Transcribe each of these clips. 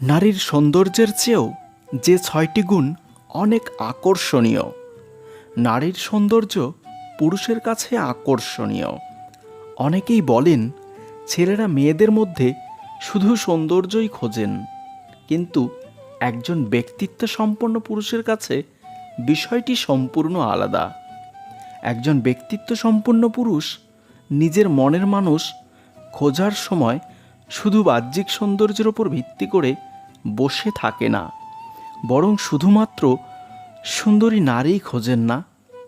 নারীর সৌন্দর্যের চেয়েও যে ছয়টি গুণ অনেক আকর্ষণীয়। নারীর সৌন্দর্য পুরুষের কাছে আকর্ষণীয়। অনেকেই বলেন, ছেলেরা মেয়েদের মধ্যে শুধু সৌন্দর্যই খোঁজেন, কিন্তু একজন ব্যক্তিত্ব সম্পন্ন পুরুষের কাছে বিষয়টি সম্পূর্ণ আলাদা। একজন ব্যক্তিত্ব সম্পন্ন পুরুষ নিজের মনের মানুষ খোঁজার সময় শুধু বাহ্যিক সৌন্দর্যের ওপর ভিত্তি করে বসে থাকে না। বরং শুধুমাত্র সুন্দরী নারীই খোঁজেন না,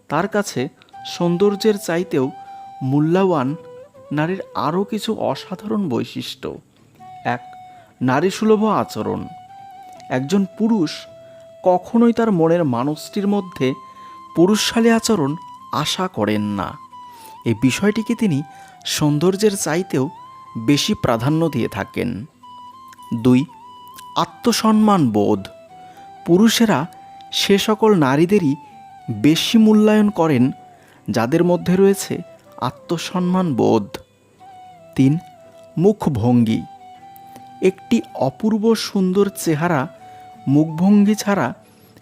তার কাছে সৌন্দর্যের চাইতেও মূল্যবান নারীর আরও কিছু অসাধারণ বৈশিষ্ট্য। এক নারী সুলভ আচরণ। একজন পুরুষ কখনোই তার মনের মানুষটির মধ্যে পুরুষশালী আচরণ আশা করেন না। এই বিষয়টিকে তিনি সৌন্দর্যের চাইতেও বেশি প্রাধান্য দিয়ে থাকেন। দুই আত্মসম্মান বোধ পুরুষেরা সে সকল নারীদেরই বেশি মূল্যায়ন করেন, যাদের মধ্যে রয়েছে আত্মসম্মান বোধ তিন, মুখভঙ্গি। একটি অপূর্ব সুন্দর চেহারা মুখভঙ্গি ছাড়া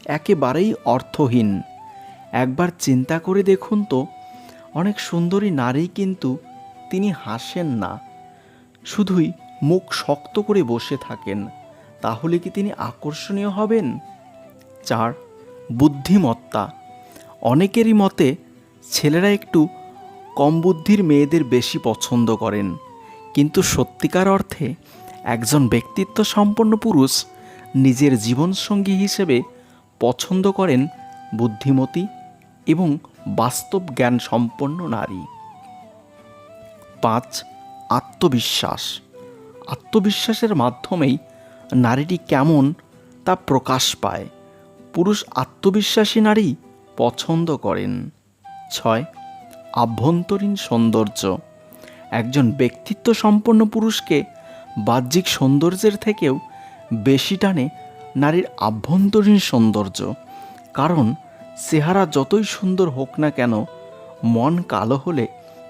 একেবারেই অর্থহীন। একবার চিন্তা করে দেখুন তো, অনেক সুন্দরী নারী কিন্তু তিনি হাসেন না, শুধুই মুখ শক্ত করে বসে থাকেন। তাহলে কি তিনি আকর্ষণীয় হবেন? চার, বুদ্ধিমত্তা। অনেকেরই মতে ছেলেরা একটু কম বুদ্ধির মেয়েদের বেশি পছন্দ করেন। কিন্তু সত্যিকার অর্থে একজন ব্যক্তিত্ব সম্পন্ন পুরুষ নিজের জীবনসঙ্গী হিসেবে পছন্দ করেন বুদ্ধিমতী এবং বাস্তব জ্ঞান সম্পন্ন নারী। পাঁচ, আত্মবিশ্বাস। আত্মবিশ্বাসের মাধ্যমেই নারীটি কেমন তা প্রকাশ পায়। পুরুষ আত্মবিশ্বাসী নারী পছন্দ করেন। ছয়, আভ্যন্তরীণ সৌন্দর্য। একজন ব্যক্তিত্ব সম্পন্ন পুরুষকে বাহ্যিক সৌন্দর্যের থেকেও বেশি টানে নারীর আভ্যন্তরীণ সৌন্দর্য। কারণ চেহারা যতই সুন্দর হোক না কেন, মন কালো হলে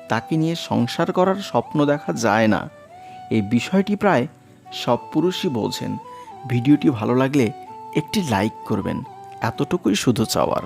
তাকে নিয়ে সংসার করার স্বপ্ন দেখা যায় না। এই বিষয়টি প্রায় সব পুরুষই বলছেন ভিডিওটি ভালো লাগলে একটি লাইক করবেন। এতটুকুই শুধু চাওয়ার।